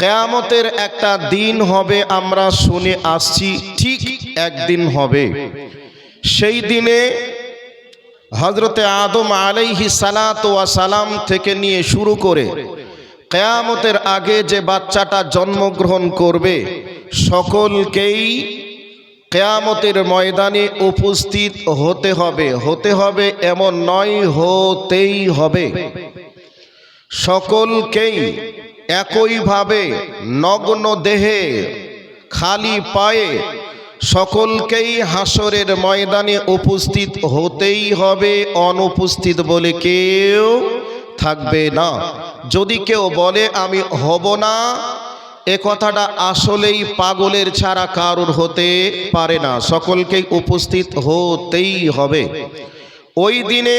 কেয়ামতের একটা দিন হবে, আমরা শুনে আসছি, ঠিক একদিন হবে। সেই দিনে হজরতে আদম আলাইহি সালাত সালাম থেকে নিয়ে শুরু করে কেয়ামতের আগে যে বাচ্চাটা জন্মগ্রহণ করবে, সকলকেই কেয়ামতের ময়দানে উপস্থিত হতে হবে। হতে হবে এমন নয়, হতেই হবে। সকলকেই একইভাবে নগ্ন দেহে, খালি পায়ে সকলকেই হাসরের ময়দানে উপস্থিত হতেই হবে, অনুপস্থিত বলে কেউ থাকবে না। যদি কেউ বলে, আমি হব না, এ কথাটা আসলেই পাগলের ছাড়া কারোর হতে পারে না। সকলকেই উপস্থিত হতেই হবে। ওই দিনে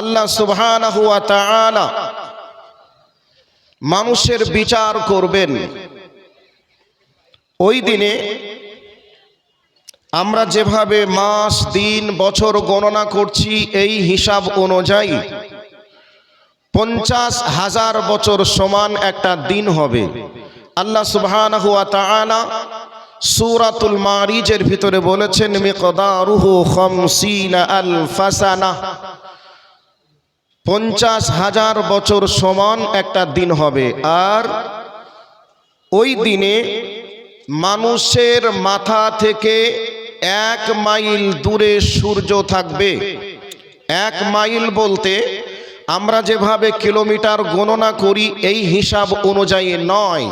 আল্লাহ সুবহানাহু ওয়া তাআলা মানুষের বিচার করবেন। ওই দিনে আমরা যেভাবে মাস দিন বছর গণনা করছি এই হিসাব অনুযায়ী পঞ্চাশ হাজার বছর সমান একটা দিন হবে। আল্লাহ সুবহানাহু ওয়া তাআলা সূরাতুল মারিজের ভিতরে বলেছেন মিকদারুহু খামসিনা আলফাসানা। পঞ্চাশ হাজার বছর সমান একটা দিন হবে। আর ওই দিনে মানুষের মাথা থেকে এক মাইল দূরে সূর্য থাকবে। এক মাইল বলতে আমরা যেভাবে কিলোমিটার গণনা করি, এই হিসাব অনুযায়ী নয়।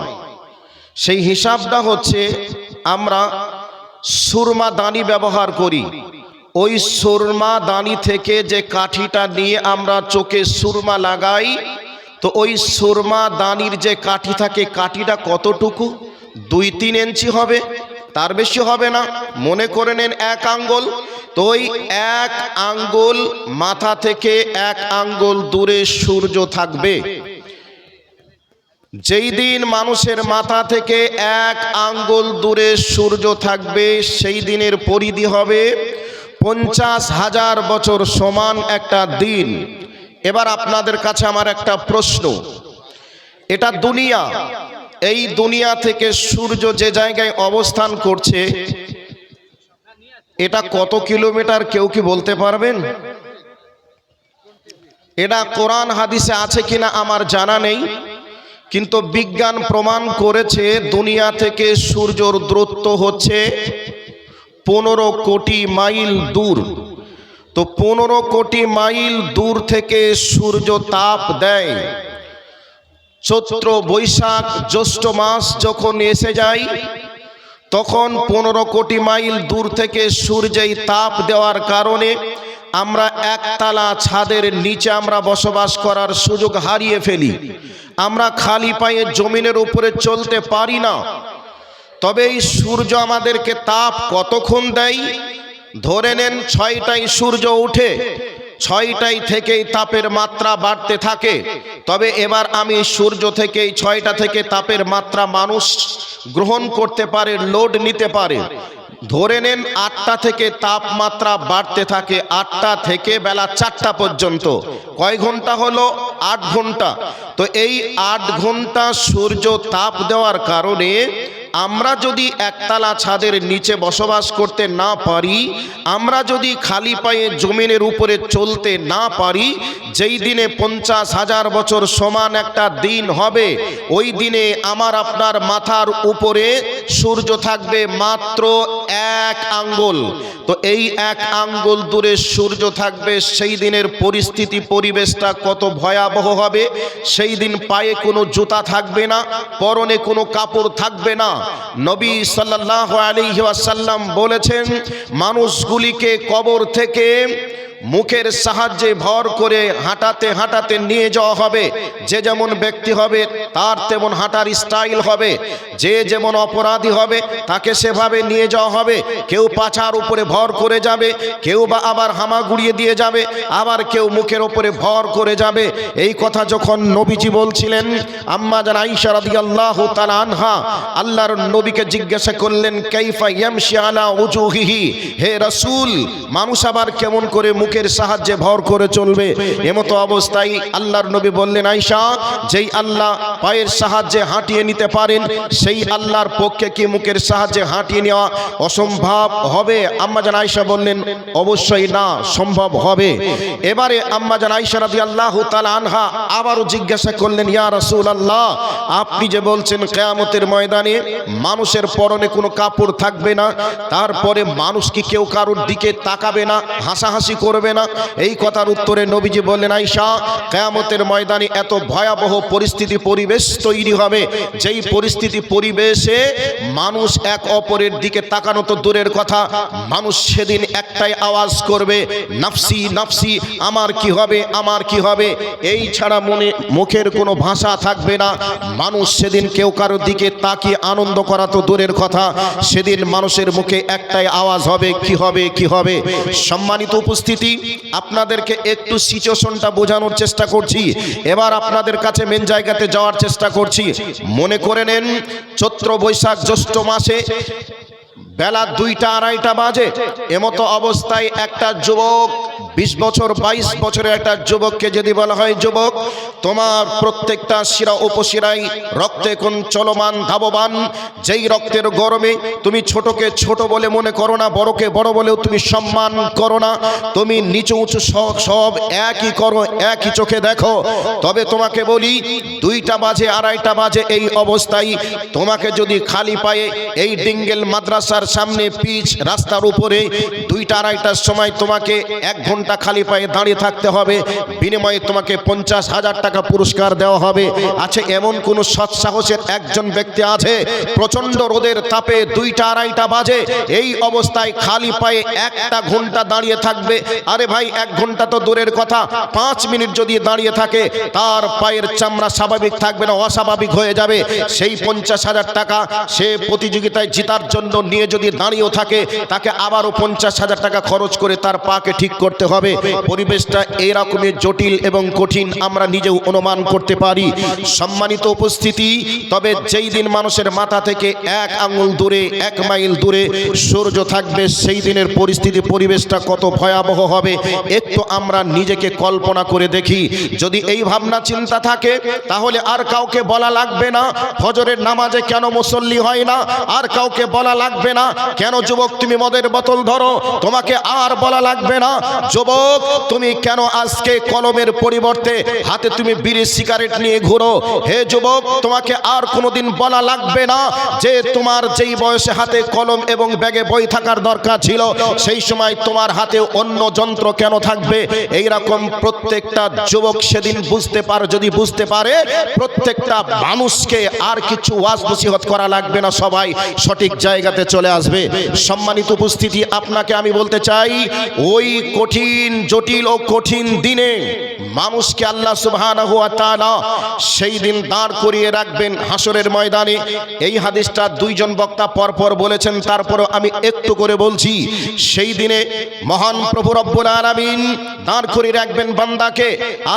সেই হিসাবটা হচ্ছে আমরা সুরমা দানি ব্যবহার করি। ওই সুরমা দানি থেকে যে কাঠিটা নিয়ে আমরা চোখে সুরমা লাগাই, তো ওই সুরমা দানির যে কাঠি থাকে, কাঠিটা কতটুকু? দুই তিন ইঞ্চি হবে, তার বেশি হবে না। মনে করে নেন এক আঙ্গুল। তো ওই এক আঙ্গুল মাথা থেকে এক আঙ্গুল দূরে সূর্য থাকবে। যেই দিন মানুষের মাথা থেকে এক আঙ্গুল দূরে সূর্য থাকবে, সেই দিনের পরিধি হবে পঞ্চাশ হাজার বছর সমান একটা দিন। এবার আপনাদের কাছে আমার একটা প্রশ্ন। এটা দুনিয়া। এই দুনিয়া থেকে সূর্য যে জায়গায় অবস্থান করছে, এটা কত কিলোমিটার কেউ কি বলতে পারবেন? এটা কোরআন হাদিসে আছে কিনা আমার জানা নেই, কিন্তু বিজ্ঞান প্রমাণ করেছে দুনিয়া থেকে সূর্যর দূরত্ব হচ্ছে পনেরো কোটি মাইল দূর। তো পনেরো কোটি মাইল দূর থেকে সূর্য তাপ দেয়। চৈত্র, বৈশাখ, জ্যৈষ্ঠ মাস যখন এসে যায়, তখন পনেরো কোটি মাইল দূর থেকে সূর্যেই তাপ দেওয়ার কারণে আমরা একতলা ছাদের নিচে আমরা বসবাস করার সুযোগ হারিয়ে ফেলি। আমরা খালি পায়ে জমিনের উপরে চলতে পারি না। তবে এই সূর্য আমাদেরকে তাপ কতক্ষণ দেয়? ধরে নেন ছয়টায় সূর্য উঠে ছয়টাই থেকেই তাপের মাত্রা বাড়তে থাকে। তবে এবার আমি সূর্য থেকে ছয়টা থেকে তাপের মাত্রা মানুষ গ্রহণ করতে পারে, লোড নিতে পারে। ধরে নেন আটটা থেকে তাপমাত্রা বাড়তে থাকে, আটটা থেকে বেলা চারটা পর্যন্ত। কয় ঘণ্টা হলো? আট ঘণ্টা। তো এই আট ঘণ্টা সূর্য তাপ দেওয়ার কারণে আমরা যদি একতলা ছাদের নিচে বসবাস করতে না পারি, আমরা যদি খালি পায়ে জমিনের উপরে চলতে না পারি, যেই দিনে পঞ্চাশ হাজার বছর সমান একটা দিন হবে, ওই দিনে আমার আপনার মাথার উপরে সূর্য থাকবে মাত্র এক আঙ্গুল। তো এই এক আঙ্গুল দূরে সূর্য থাকবে, সেই দিনের পরিস্থিতি, পরিবেশটা কত ভয়াবহ হবে। সেই দিন পায়ে কোনো জুতা থাকবে না, পরনে কোনো কাপড় থাকবে না। নবী সাল্লাল্লাহু আলাইহি ওয়াসাল্লাম বলেছেন, মানুষগুলিকে কবর থেকে মুখের সাহায্যে ভর করে হাঁটাতে হাঁটাতে নিয়ে যাওয়া হবে। যে যেমন ব্যক্তি হবে, তার তেমন হাঁটার স্টাইল হবে। যে যেমন অপরাধী হবে, তাকে সেভাবে নিয়ে যাওয়া হবে। কেউ পাছার উপরে ভর করে যাবে, কেউ বা আবার হামা গুড়িয়ে দিয়ে যাবে, আবার কেউ মুখের উপরে ভর করে যাবে। এই কথা যখন নবীজি বলছিলেন, আম্মা জান আইসা রাদিয়াল্লাহু তাআলা আনহা, আল্লাহর নবীকে জিজ্ঞাসা করলেন, কাইফা ইয়ামশি আলা উজুহিহি? হে রাসূল, মানুষ আবার কেমন করে মুখের সাহায্যে ভর করে চলবে? এমতো অবস্থায় আল্লাহর নবী বললেন, আয়েশা, যেই আল্লাহ পায়ের সাহায্যে হাঁটিয়ে নিতে পারেন, সেই আল্লাহর পক্ষে কি মুখের সাহায্যে হাঁটিয়ে নেওয়া অসম্ভব হবে? আম্মা জান আয়েশা বললেন, অবশ্যই না, সম্ভব হবে। এবারে আম্মা জান আয়েশা রাদিয়াল্লাহু তাআলা আনহা আবারও জিজ্ঞাসা করলেন, ইয়া রাসূলুল্লাহ, আপনি যে বলছেন কিয়ামতের ময়দানে মানুষের পরনে কোনো কাপড় থাকবে না, তারপরে মানুষ কি কেউ কারোর দিকে তাকাবে না, হাসাহাসি করবে না? এই কথার উত্তরে নবীজি বললেন, আয়েশা, কিয়ামতের ময়দানে এত ভয়াবহ পরিস্থিতি পরিবেশ তৈরি হবে, যেই পরিস্থিতি পরিবেশে মানুষ এক অপরের দিকে তাকানো তো দূরের কথা, মানুষ সেদিন একটাই আওয়াজ করবে, নাফসি নাফসি, আমার কি হবে, আমার কি হবে? এই ছাড়া মনে, মুখের কোনো ভাষা থাকবে না, মানুষ সেদিন কেউ কারোর দিকে তাকিয়ে আনন্দ করা তো দূরের কথা। সেদিন মানুষের মুখে একটাই আওয়াজ হবে, কি হবে কি হবে? সম্মানিত উপস্থিতি, আপনাদেরকে একটু সিচুয়েশনটা বোঝানোর চেষ্টা করছি। এবার আপনাদের কাছে মেন জায়গাতে যাওয়ার চেষ্টা করছি। মনে করে নেন, চৈত্র বৈশাখ জ্যৈষ্ঠ মাসে বেলা দুইটা আড়াইটা বাজে। এমতো অবস্থায় একটা যুবক বিশ বছর, বাইশ বছরের একটা যুবককে যদি বলা হয়, যুবক, তোমার প্রত্যেকটা শিরা উপশিরাই রক্তে কোন চলমান, ধাববান? যেই রক্তের গরমে তুমি ছোটকে ছোট বলে মনে করো না, বড়কে বড় বলেও তুমি সম্মান করো না, তুমি নিচু উঁচু সব সব একই করো, একই চোখে দেখো। তবে তোমাকে বলি, দুইটা বাজে, আড়াইটা বাজে এই অবস্থায় তোমাকে যদি খালি পায়ে এই ডিঙ্গেল মাদ্রাসার সামনে পিচ রাস্তার উপরে দুইটা, আড়াইটার সময় তোমাকে এক ঘণ্টা খালি পায়ে দাঁড়িয়ে থাকতে হবে। বিনিময়ে তোমাকে পঞ্চাশ হাজার টাকা পুরস্কার দেওয়া হবে। আছে এমন কোন সৎসাহসের একজন ব্যক্তি আছে প্রচণ্ড রোদের তাপে দুইটা আড়াইটা বাজে। এই অবস্থায় খালি পায়ে একটা ঘণ্টা দাঁড়িয়ে থাকবে। আরে ভাই, এক ঘণ্টা তো দূরের কথা। পাঁচ মিনিট যদি দাঁড়িয়ে থাকে, তার পায়ের চামড়া স্বাভাবিক থাকবে না, অস্বাভাবিক হয়ে যাবে। সেই পঞ্চাশ হাজার টাকা সে প্রতিযোগিতায় জিতার জন্য নিয়ে যদি দাঁড়িয়েও থাকে, তাকে আবারও পঞ্চাশ হাজার টাকা খরচ করে তার পাকে ঠিক করতে হবে। পরিবেশটা এরকমের জটিল এবং কঠিন আমরা নিজেও অনুমান করতে পারি। সম্মানিত উপস্থিতি তবে যেই দিন মানুষের মাথা থেকে এক আঙুল দূরে এক মাইল দূরে সূর্য থাকবে সেই দিনের পরিস্থিতি পরিবেশটা কত ভয়াবহ হবে একটু আমরা নিজেকে কল্পনা করে দেখি। যদি এই ভাবনা চিন্তা থাকে তাহলে আর কাউকে বলা লাগবে না ফজরের নামাজে কেন মুসল্লি হয় না আর কাউকে বলা লাগবে না কেন যুবক তুমি মদের বোতল ধরো তোমাকে আর বলা লাগবে না। যুবক, তুমি কেন আজকে কলমের পরিবর্তে হাতে তুমি বিড়ি সিগারেট নিয়ে ঘুরো? হে যুবক, তোমাকে আর কোনোদিন বলা লাগবে না যে তোমার যেই বয়সে হাতে কলম এবং ব্যাগে বই থাকার দরকার ছিল, সেই সময় তোমার হাতে অন্য যন্ত্র কেন থাকবে? এই রকম প্রত্যেকটা যুবক সেদিন বুঝতে পারে, যদি বুঝতে পারে, প্রত্যেকটা মানুষকে আর কিছু ওয়াজ নসিহত করা লাগবে না সবাই সঠিক জায়গাতে চলে আসবে। সম্মানিত উপস্থিতি, আপনাকে আমি বলতে চাই, ওই কঠিন জটিল ও কঠিন দিনে মানুষকে আল্লাহ সুবহানাহু সেই দিন দাঁড় করিয়ে রাখবেন হাসরের ময়দানে। এই হাদিসটা দুইজন বক্তা পরপর বলেছেন, তারপরও আমি একটু করে বলছি, সেই দিনে মহান প্রভু রব্বুল আলামিন দাঁড় করিয়ে রাখবেন বান্দাকে,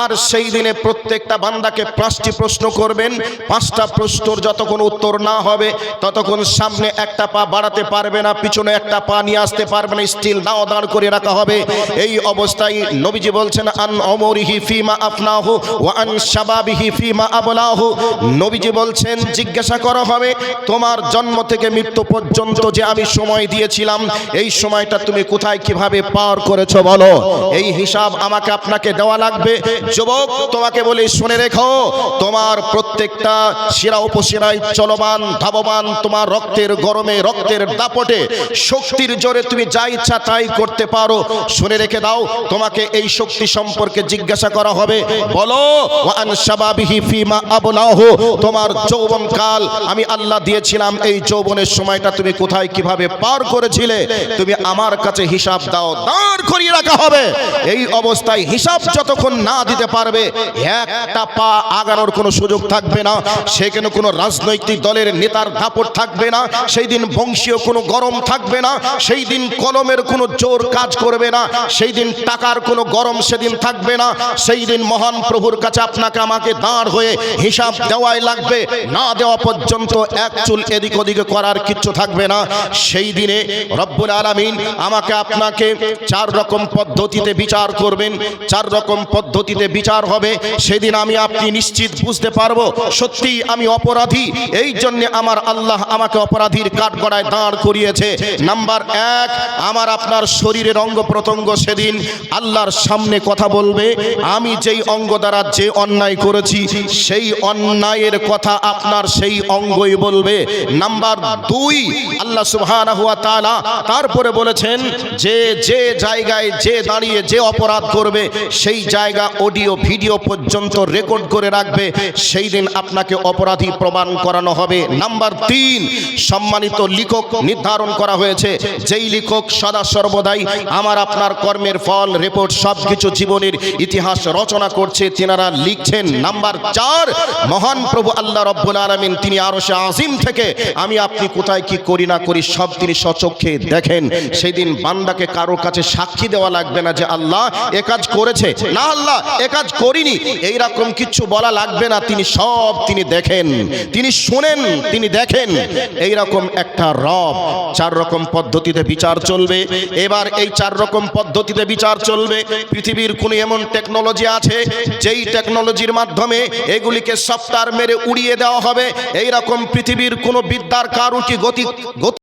আর সেই দিনে প্রত্যেকটা বান্দাকে পাঁচটি প্রশ্ন করবেন। পাঁচটা প্রশ্নর যতক্ষণ উত্তর না হবে, ততক্ষণ সামনে একটা পা বাড়াতে পারবে না, পিছনে একটা পা নিয়ে আসতে পারবে না স্টিল নাও দাঁড় করে রাখা হবে। এই অবস্থায় নবীজি বলছেন, আন অমরিহি ফিমা আফনাহু ওয়া আন শাবাবিহি ফিমা আবলাহু। নবীজি বলছেন, জিজ্ঞাসা করা হবে, তোমার জন্ম থেকে মৃত্যু পর্যন্ত যে আমি সময় দিয়েছিলাম, এই সময়টা তুমি কোথায় কীভাবে পার করেছ বলো? এই হিসাব আমাকে আপনাকে দেওয়া লাগবে। যুবক, তোমাকে বলি, শুনে রেখো, তোমার প্রত্যেকটা শিরা উপশিরায় চলমান, ধাবমান তোমার রক্তের গরমে, রক্তের দাপটে, শক্তির জোরে তুমি যা ইচ্ছা তাই করতে পারো। শুনে রেখে দাও তোমাকে এই শক্তি সম্পর্কে জিজ্ঞাসা করা হবে। বলো তোমার যৌবন কাল, আমি আল্লাহ দিয়েছিলাম, এই যৌবনের সময়টা তুমি কোথায় কীভাবে পার করেছিলে, তুমি আমার কাছে হিসাব দাও, দাঁড় করিয়ে রাখা হবে। এই অবস্থায় হিসাব যতক্ষণ না দিতে পারবে, একটা পা আগানোর কোনো সুযোগ থাকবে না, সেখানে কোনো রাজনৈতিক দলের নেতার দাপট থাকবে না, সেই দিন বংশীয় কোনো গরম থাকবে না, সেই দিন কলমের কোনো জোর কাজ করবে না, সেই দিন টাকার কোনো গরম সেদিন থাকবে না। সেই দিন মহান প্রভুর কাছে আপনাকে আমাকে দাঁড় হয়ে হিসাব দেওয়াই লাগবে। না দেওয়া পর্যন্ত এক চুল এদিক ওদিকে করার কিচ্ছু থাকবে না। সেই দিনে রব্বুল আলামিন আমাকে আপনাকে চার রকম পদ্ধতিতে বিচার করবেন। চার রকম পদ্ধতিতে বিচার হবে। সেদিন আমি আপনি নিশ্চিত বুঝতে পারব, সত্যি আমি অপরাধী। এই জন্যে আমার আল্লাহ আমাকে অপরাধীর কাঠগড়ায় দাঁড় করিয়েছে। নাম্বার এক, আমার আপনার শরীরের অঙ্গ প্রত্যঙ্গ সেদিন আল্লাহর সামনে কথা বলবে। আমি যেই অঙ্গ দ্বারা যে অন্যায় করেছি, সেই অন্যায়ের কথা আপনার সেই অঙ্গই বলবে। নাম্বার দুই, আল্লাহ সুবহানাহু ওয়া তাআলা তারপরে বলেছেন যে যে জায়গায় যে দাঁড়িয়ে যে অপরাধ করবে, সেই জায়গা অডিও, ভিডিও পর্যন্ত রেকর্ড করে রাখবে। সেই দিন আপনাকে অপরাধী প্রমাণ করানো হবে। নাম্বার তিন, সম্মানিত লিখক নির্ধারণ করা হয়েছে। যেই লিখক সদা সর্বদাই আমার আপনার কর্মের ফল রিপোর্ট সব কিছু জীবনের ইতিহাস রচনা করছে। তেনারা লিখছেন, নাম্বার চার, মহান প্রভু আল্লাহ রব্বুল আলমিন, তিনি আরও সে আজিম থেকে, আমি আপনি কোথায় কি করি না করি সব তিনি সচক্ষে দেখেন। সেই দিন বান্দাকে কারোর কাছে সাক্ষী দেওয়া লাগবে না যে আল্লাহ এ কাজ করেছে। না আল্লাহ, এ কাজ করিনি। এই রকম কিছু বলা লাগবে না, তিনি সব তিনি দেখেন। তিনি শোনেন, তিনি দেখেন। এই রকম একটা রব, চার রকম পদ্ধতিতে বিচার চলবে। এবার এই চার রকম পদ্ধতিতে বিচার চলবে। পৃথিবীর কোন এমন টেকনোলজি আছে, যেই টেকনোলজির মাধ্যমে এগুলিকে সফটওয়্যার মেরে উড়িয়ে দেওয়া হবে। এই রকম পৃথিবীর কোনো বিদ্যার কারু কি গতি